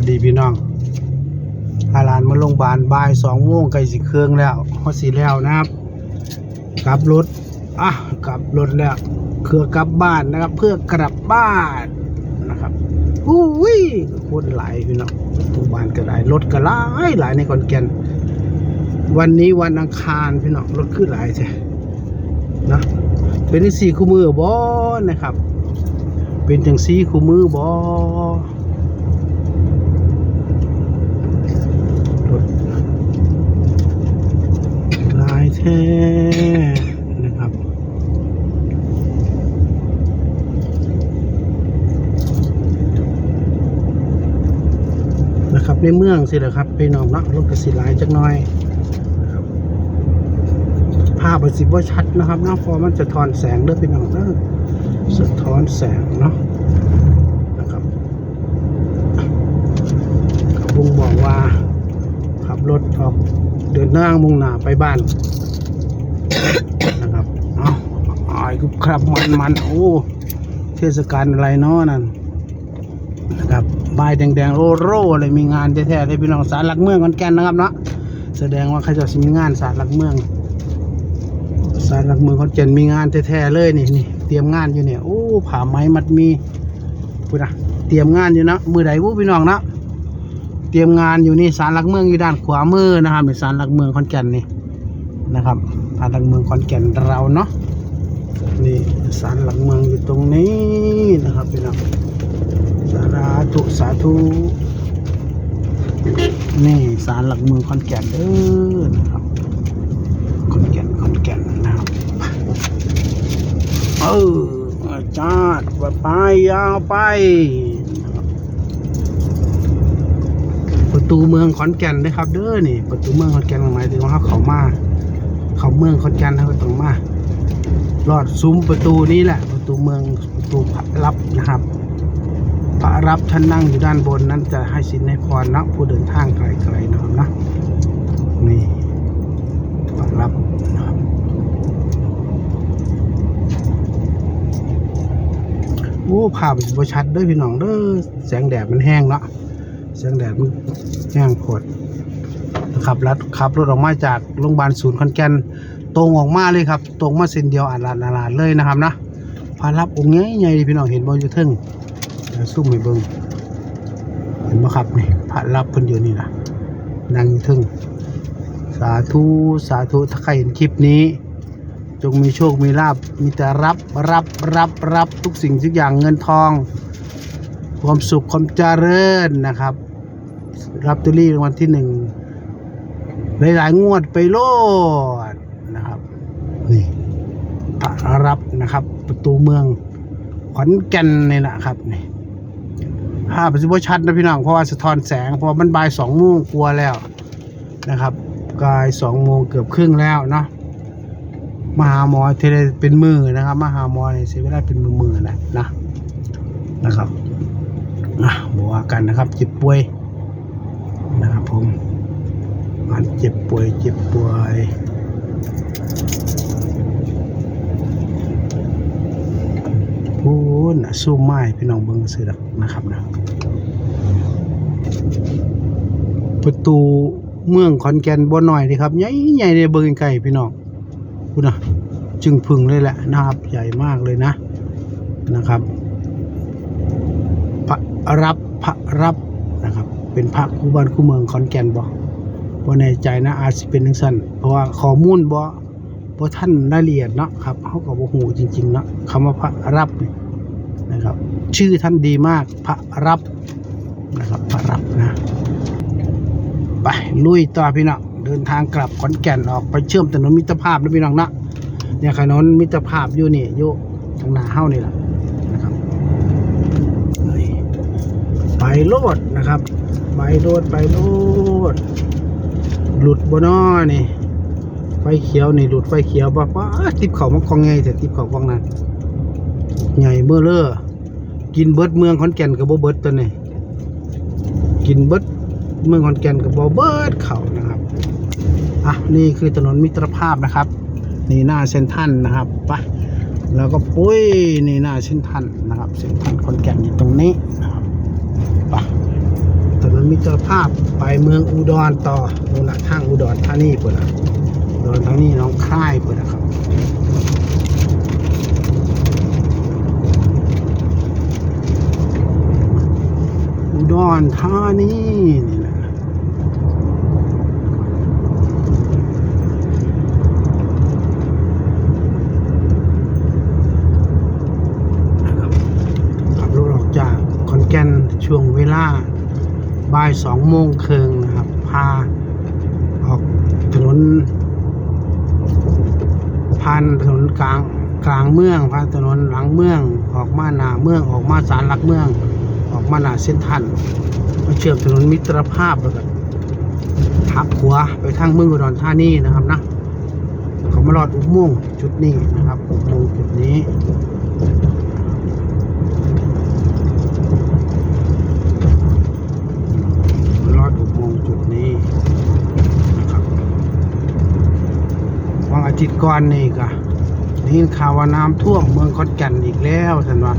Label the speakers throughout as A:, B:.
A: วัสดีพี่น้องอาลานมาโรงพยาบาลบ่ายสองโมงใกล้สิเครื่องแล้วฮอสิแล้วนะครับกลับรถอะกลับรถแล้วเครือกลับบ้านนะครับ เพื่อกลับบ้านนะครับอู้วิคนหลายพี่น้องโรงพยาบาลก็ได้รถก็หลายหลายในขอนแก่นวันนี้วันอังคารพี่น้องรถขึ้นหลายใช่นะเป็นที่สี่คู่มือบอนะครับ เป็นจังซี่คู่มือบอรถลายแท้ นะครับนะครับในเมืองสิแหละครับพี่น้องเนาะรถกระสีหลายจักหน่อยภาพมันสิบ่ชัดนะครับเนาะเพราะมันจะทอนแสงเด้อพี่น้องเด้อสะท้อนแสงเนาะนะครับเขาบุงบอกว่าขับรถออกเดินทางมุ่งหน้าไปบ้าน นะครับเอาไอ้กุครับมันมันโอ้เทศกาลอะไรเนาะนั่นนะครับบายแดงๆโรโร่อะไรมีงานแท้ๆเลยพี่น้องสารหลักเมืองขอนแก่นนะครับเนาะแสดงว่าเขาจะมีงานสารหลักเมืองสารหลักเมืองขอนแก่นมีงานแท้ๆเลยนี่นี่เตรียมงานอยู่เนี่ยโอ้ผ่าไม้มัดมีพูดนะเตรียมงานอยู่นะมือใดวู้พี่น้องนะเตรียมงานอยู่นี่สารหลักเมืองอยู่ด้านขวามือนะครับเป็นสารหลักเมืองขอนแก่นนี่นะครับ สารหลักเมืองขอนแก่นเราเนาะนี่สารหลักเมืองอยู่ตรงนี้นะครับพี่น้องสาธุสาธุนี่ศาลหลักเมืองขอนแก่นเด้อนะครับขอนแก่นขอนแก่นนะครับเอออาจารย์ว่าไปยาวไป ประตูเมืองขอนแก่นนะครับ เด้อนี่ ประตูเมืองขอนแก่นหมายถึงว่าเขามา เขาเมืองขอนแก่นเขาต้องมาลอดซุ้มประตูนี้แหละ ประตูเมืองประตูลับนะครับ พระรับท่านนั่งอยู่ด้านบนนั้นจะให้สินให้พรนะผู้เดินทางไกลๆนะครับนะนี่พระรับนะครับโอ้ภาพมันบ่ชัดด้วยพี่น้องเด้อแสงแดดมันแห้งเนาะแสงแดดมันแห้งโพดะครับรัดขับรถออกมาจากโรงพยาบาลศูนย์ขอนแก่นตรงออกมาเลยครับ ตรงมาเส้นเดียวอาลาดอาลาดเลยนะครับนะพระรับองค์ใหญ่ๆพี่น้องเห็นบ่อยู่ทึ่งซุ่มให้เบิ่งเห็นไหมครับนี่พระรับเพิ่นอยู่นี่นะนั่งอยู่ทึงสาธุสาธุถ้าใครเห็นคลิปนี้ จงมีโชคมีลาบมีแต่รับรับรับรับทุกสิ่งทุกอย่างเงินทอง ความสุขความเจริญนะครับรับตุลี่รางวัลที่หนึ่ง หลายๆงวดไปโลดนะครับนี่พระรับนะครับ ประตูเมืองขอนแก่นนี่แหละครับนี่ภาพมันสิบชัดนะพี่น้องเพราะว่าสะท้อนแสงเพราะมันบ่ายสองโมงกลัวแล้วนะครับกายสองโมงเกือบครึ่งแล้วเนาะมหาหมอเทเลเป็นมือนะครับมหาหมอเนี่ยเสียเวลาเป็นมือมือนะนะนะครับอะบอกว่ากันนะครับเจ็บป่วยนะครับผม มันเจ็บป่วยเจ็บป่วยพูนน่ะสู้ไม้พี่น้องเบิ้งซื้อดอกนะครับนะประตูเมืองขอนแก่นบ่หน่อยดีครับใหญ่ใหญ่เลยเบิ้งไกลพี่น้องพูดนะจึงพึงเลยแหละนะครับ ใหญ่มากเลยนะนะครับพระรับพระรับนะครับ เป็นพระคู่บ้านคู่เมืองขอนแก่นบ่ บ่แน่ใจนะอาจสิเป็นจังซั่นเพราะว่าข้อมูลบ่บ่ท่านรายละเอียดเนาะครับเขาก็บ่ฮู้จริงๆเนาะคำว่าพระรับนี่นะครับ ชื่อท่านดีมากพระรับนะครับพระรับนะไปลุยต่อพี่น้องเดินทางกลับขอนแก่นออกไปเชื่อมถนนมิตรภาพนะพี่น้องนะเนี่ยถนนมิตรภาพอยู่นี่อยู่ทางหน้าเฮ้านี่แหละนะครับไปโลดนะครับ ไปโลดไปโลด หลุดบนอนี่ ไฟเขียวนี่หลุดไฟเขียวป่ะป้าติบเขามันคองไงแต่ติบเขาคองนั้นใหญ่เมื่อเลอกินเบิดเมืองขอนแก่นกับบ่เบิดตัวนี้กินเบิดเมืองขอนแก่นกับบ่เบิดเขานะครับอะนี่คือถนนมิตรภาพนะครับ นี่หน้าเซนทันนะครับปะแล้วก็ปุ้ยนี่หน้าเซนทันนะครับเซนทันขอนแก่นอยู่ตรงนี้นะครับปะ มิตรภาพไปเมืองอุดรต่อโน่นละทางอุดรธานีเปิดละอุดรธานีน้องค่ายเปิดนะครับอุดรธานีนี่แหละนะครับขับรถออกจากขอนแกนช่วงเวลา บ่ายสองโมงครึ่งนะครับ พาออกถนนผ่านถนนกลางกลางเมืองผ่านถนนหลังเมืองออกมาหน้าเมืองออกมาสารหลักเมือง ออกมาหน้าเส้นทันมาเชื่อมถนนมิตรภาพแล้วก็หักหัวไปทางเมืองอุดรธานีนะครับนะเขามาลอดอุโมงค์จุดนี้นะครับอุโมงค์จุดนี้ ลอดอุโมงค์จุดนี้นะครับ จิตก่อนนี่ก็ได้ยินข่าวว่าน้ำท่วมเมืองขอนแก่นอีกแล้วท่านว่า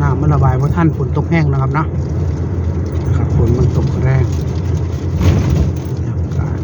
A: น้ำมันระบายเพราะท่านฝนตกแห้งนะครับนะนะครับฝนมันตกแรงบรรยากาศ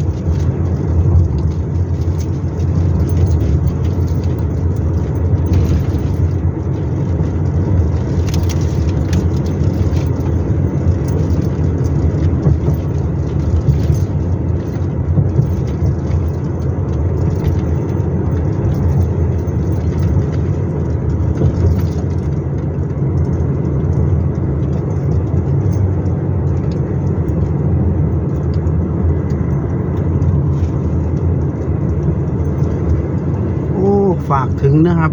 A: โอ้ฝากถึง นะครับ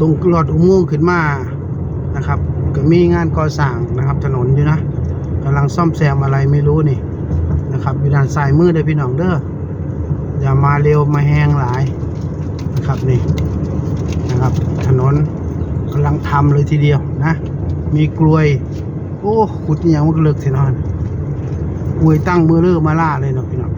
A: ตรงหลอดอุโมงค์ขึ้นมานะครับ ก็มีงานก่อสร้างนะครับ ถนนอยู่นะกำลังซ่อมแซมอะไรไม่รู้นี่นะครับอยู่ด้านซ้ายมือเด้อพี่น้องเด้ออย่ามาเร็วมาแห้งหลายนะครับนี่นะครับ ถนนกำลังทำเลยทีเดียวนะ มีกลวย โอ้ขุดอหย่างมันเลิกเสียนอนกลวยตั้งมือเลือมาล่าเลยเนาะพี่น้อง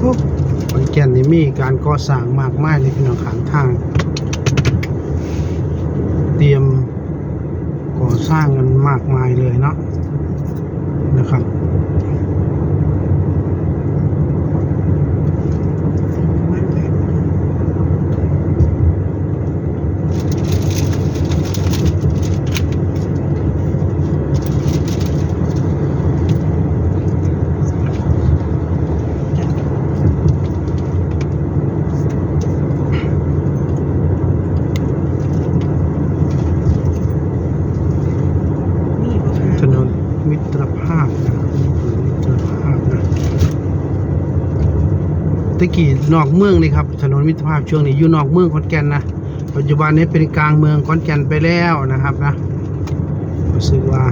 A: ขอนแก่นนี่มีการก่อสร้างมากมายเลยพี่น้องขางทาง เตรียมก่อสร้างกันมากมายเลยเนาะนะครับ ถนนมิตรภาพนะมิตรภาพนะ ตะกี้นอกเมืองนี่ครับถนนมิตรภาพช่วงนี้อยู่นอกเมืองขอนแก่นนะปัจจุบันนี้เป็นกลางเมืองขอนแก่นไปแล้วนะครับนะรู้สึกว่า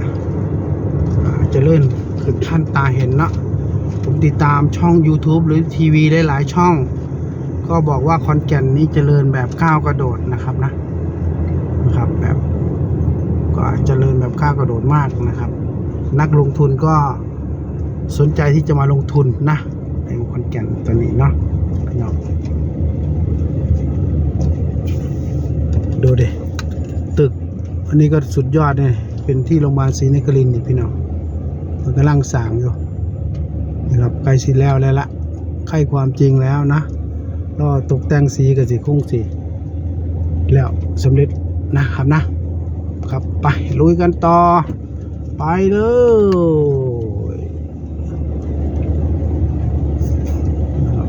A: อ่าเจะเลื่อนขึ้นท่านตาเห็นเนาะผมติดตามช่อง YouTube หรือทีวีหลายๆช่อง ก็บอกว่าขอนแก่นนี้เจริญแบบก้าวกระโดดนะครับนะนะครับแบบก็เจริญแบบก้าวกระโดดมากนะครับ นักลงทุนก็สนใจที่จะมาลงทุนนะ ในขอนแก่นตอนนี้เนาะพี่น้องดูดิตึก อันนี้ก็สุดยอดเลยเป็นที่โรงพยาบาลศรีนครินทร์นี่พี่น้องมันกำลังสร้างอยู่นะครับใกล้สิแล้วแล้วละใกล้ความจริงแล้วนะก็ตกแต่งสีกับสีคงสีแล้วสำเร็จนะครับนะครับไปลุยกันต่อ ไปเลยนะครับ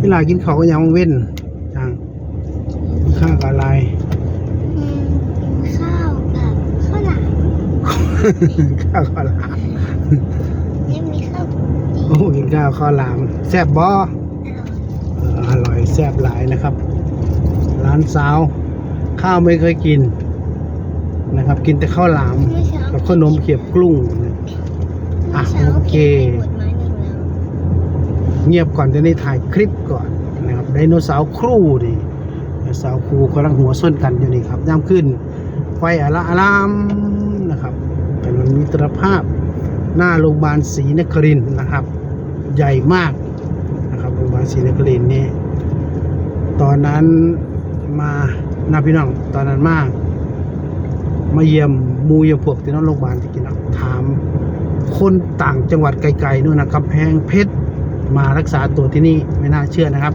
A: เว ลากินข้าวก็ยังเว้นทางข้าวกับอะไร
B: อืมข้าวกับข้าวหลาม
A: ข้าวข้าวหลาม
B: ยังมีข้าว
A: โอ้กินข้าวข้าวหลามแซ่บบ่เอออร่อยแซ่บหลายนะครับ ร้านสาว ข้าวไม่เคยกินนะครับ กินแต่ข้าวหลาม
B: เมื่อเช้า
A: กับขนมเขียบกลุ้งนะอะ
B: เมื่อเช้า
A: โอเค เงียบก่อนจะได้ถ่ายคลิปก่อนนะครับไดโนเสาร์ครูนี่ไดโนเสาร์ครูกำลังหัวส้นกันอยู่นี่ครับย่ำขึ้น ไฟอาละอารามนะครับถนนมิตรภาพหน้าโรงพยาบาลศรีนครินนะครับ ใหญ่มากนะครับโรงพยาบาลศรีนครินนี่ตอนนั้นมานาพี่น้องตอนนั้นมาก มาเยี่ยมมูเยี่ยมพวกที่นอนโรงพยาบาลที่กินนะถามคนต่างจังหวัดไกลๆนู่นนะกำแพงเพชร มารักษาตัวที่นี่ไม่น่าเชื่อนะครับ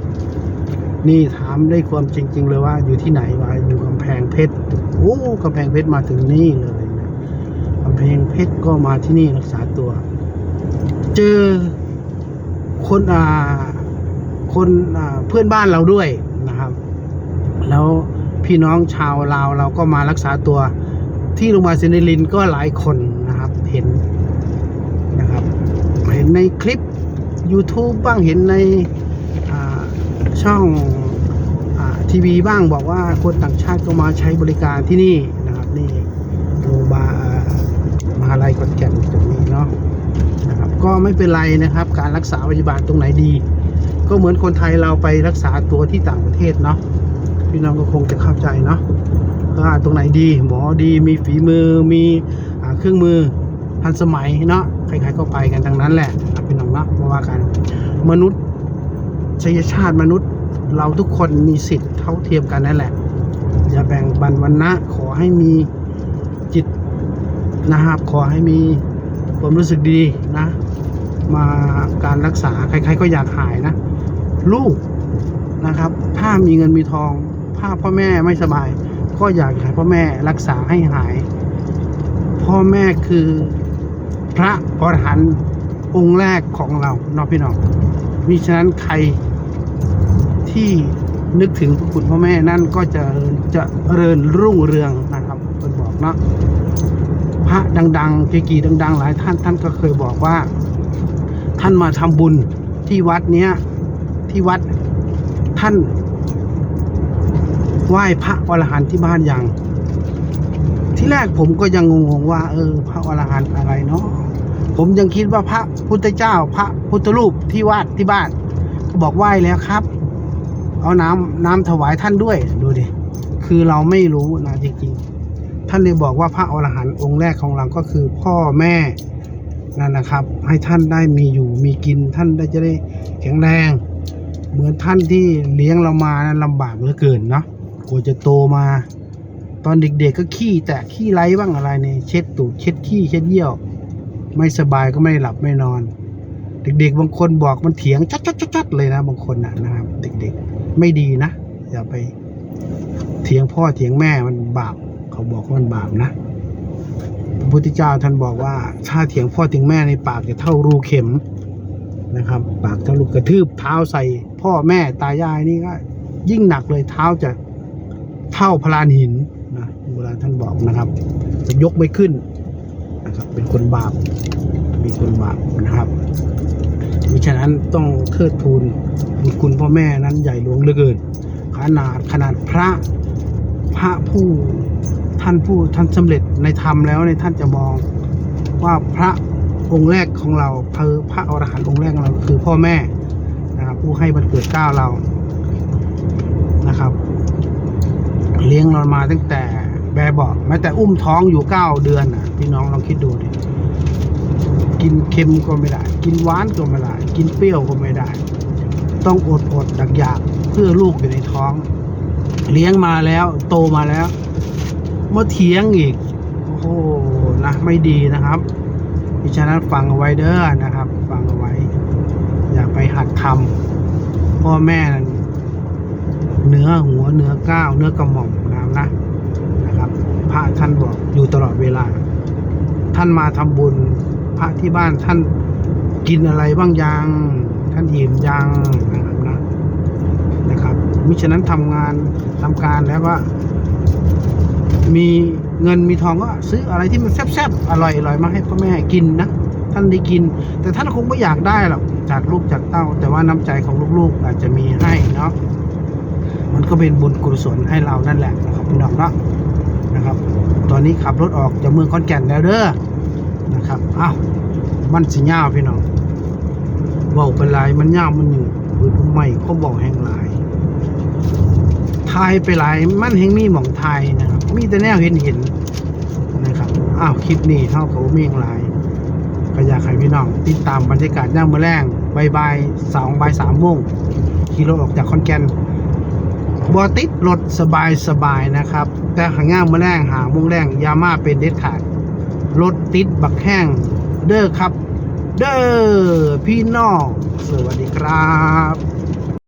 A: นี่ถามได้ความจริง ๆ เลยว่าอยู่ที่ไหนวะอยู่กำแพงเพชรโอ้กำแพงเพชรมาถึงนี่เลยนะกำแพงเพชรก็มาที่นี่รักษาตัว เจอคนอ่าคนอ่าเพื่อนบ้านเราด้วยนะครับ แล้วพี่น้องชาวลาวเราก็มารักษาตัวที่โรงพยาบาลเซนิลินก็หลายคนนะครับเห็นนะครับ เห็นในคลิป YouTube บ้างเห็นในช่องทีวีบ้างบอกว่าคนต่างชาติก็มาใช้บริการที่นี่นะครับนี่โรงพยาบาลมหาลัยขอนแก่นตรงนี้เนาะนะครับก็ไม่เป็นไรนะครับ การรักษาพยาบาลตรงไหนดี ก็เหมือนคนไทยเราไปรักษาตัวที่ต่างประเทศเนาะพี่น้องก็คงจะเข้าใจเนาะว่าตรงไหนดี หมอดีมีฝีมือมีอ่าเครื่องมือ ทันสมัยเนาะใครๆก็ไปกันทั้งนั้นแหละนะครับพี่น้องเนาะเพราว่าการมนุษย์ชยชาติมนุษย์ เราทุกคนมีสิทธิ์เท่าเทียมกันนั่นแหละ อย่าแบ่งบันวันนะขอให้มีจิตนะครับ ขอให้มีความรู้สึกดีนะ มาการรักษาใครๆก็อยากหายนะ ลูกนะครับ ถ้ามีเงินมีทองถ้าพ่อแม่ไม่สบาย ก็อยากให้พ่อแม่รักษาให้หาย พ่อแม่คือ พระอรหันต์องค์แรกของเราเนาะพี่น้องมิฉะนั้นใครที่นึกถึงพระคุณพ่อแม่นั่นก็จะจะเริญรุ่งเรืองนะครับเป็นบอกเนาะพระดังๆเกจีดัง ๆ หลายท่านท่านก็เคยบอกว่า ท่านมาทำบุญที่วัดเนี้ยที่วัดท่าน ไหว้พระอรหันต์ที่บ้านยังที่แรกผมก็ยังงงๆว่า เออ พระอรหันต์อะไรเนาะ ผมยังคิดว่าพระพุทธเจ้า พระพุทธรูปที่วัดที่บ้าน ก็บอกไหว้แล้วครับ เอาน้ำน้ำถวายท่านด้วยดูดิคือเราไม่รู้นะจริงๆ ท่านเลยบอกว่าพระอรหันต์องค์แรกของเราก็คือพ่อแม่นั่นนะครับ ให้ท่านได้มีอยู่มีกินท่านได้จะได้แข็งแรง เหมือนท่านที่เลี้ยงเรามานั้นลำบากเหลือเกินเนาะกว่าจะโตมา ตอนเด็กๆก็ขี้แตะขี้ไรบ้างอะไรเนี่ยเช็ดตูดเช็ดขี้เช็ดเยี่ยว ไม่สบายก็ไม่หลับไม่นอน เด็กๆ บางคนบอกมันเถียงชัดๆๆเลยนะ บางคนนะนะครับ เด็กๆ ไม่ดีนะอย่าไปเถียงพ่อเถียงแม่มันบาปเขาบอกว่ามันบาปนะพระพุทธเจ้าท่านบอกว่า ถ้าเถียงพ่อเถียงแม่ในปากจะเท่ารูเข็มนะครับ ปากเท่าลูกกระทืบเท้าใส่ พ่อแม่ตายายนี่ก็ยิ่งหนักเลยเท้าจะเท่าพลานหินนะโบราณท่านบอกนะครับ จะยกไม่ขึ้น เป็นคนบาปมีคนบาปนะครับมิฉะนั้นต้องเทิดทูนบุญคุณพ่อแม่นั้นใหญ่หลวงเหลือเกินขนาดขนาดพระพระผู้ท่านผู้ท่านสำเร็จในธรรมแล้วในท่านจะมองว่าพระองค์แรกของเราคือพระอรหันต์องค์แรกของเราคือพ่อแม่นะครับผู้ให้บันเกิดเก้าเรานะครับ เลี้ยงเรามาตั้งแต่แบบบอกแม้แต่อุ้มท้องอยู่เก้าเดือนน่ะ พี่น้องลองคิดดูดิกินเค็มก็ไม่ได้ กินหวานก็ไม่ได้ กินเปรี้ยวก็ไม่ได้ ต้องอดอดอยากอยากเพื่อลูกอยู่ในท้อง เลี้ยงมาแล้ว โตมาแล้วมาเถียงอีก โอ้โหนะไม่ดีนะครับดิฉะนั้นฟังเอาไว้เด้อนะครับ ฟังเอาไว้ อย่าไปหัดทำพ่อแม่เนื้อหัวเนื้อก้าวเนื้อกระหม่อมนะนะนะครับ พระท่านบอกอยู่ตลอดเวลา ท่านมาทำบุญ พระที่บ้านท่านกินอะไรบ้างยัง ท่านอิ่มยังนะครับนะนะครับมิฉะนั้นทำงานทำการแล้วก็มีเงินมีทองก็ซื้ออะไรที่มันแซ่บๆอร่อยๆมาให้พ่อแม่กินนะท่านได้กิน แต่ท่านคงไม่อยากได้หรอกจากลูกจากเต้า แต่ว่าน้ำใจของลูกๆ อาจจะมีให้เนาะมันก็เป็นบุญกุศลให้เรานั่นแหละนะครับพี่น้องเนาะนะครับ ตอนนี้ขับรถออกจากเมืองขอนแก่นแล้วเด้อ นะครับอ้าวมันสิยาวพี่น้องเบาไปหลายมันยาวมันอยู่หรือไม่เขาบอกแห่งหลายทายไปหลายมันแห่งมีหม่องไทยนะครับมีแต่แนวเห็นเห็นนะครับอ้าวคลิปนี้เท่ากับว่ามีอย่างหลายก็อยากให้พี่น้องติดตามบรรยากาศย่างมื้อแรงบายบายสองบายสามโมงขี่รถออกจากคอนแกนบอติดรถสบายสบายนะครับ แต่หางย่างมื้อแรงหาโมงแรงยามาเป็นเด็ดขาด รถติดบักแห้งเด้อครับ เด้อพี่น้อง สวัสดีครับ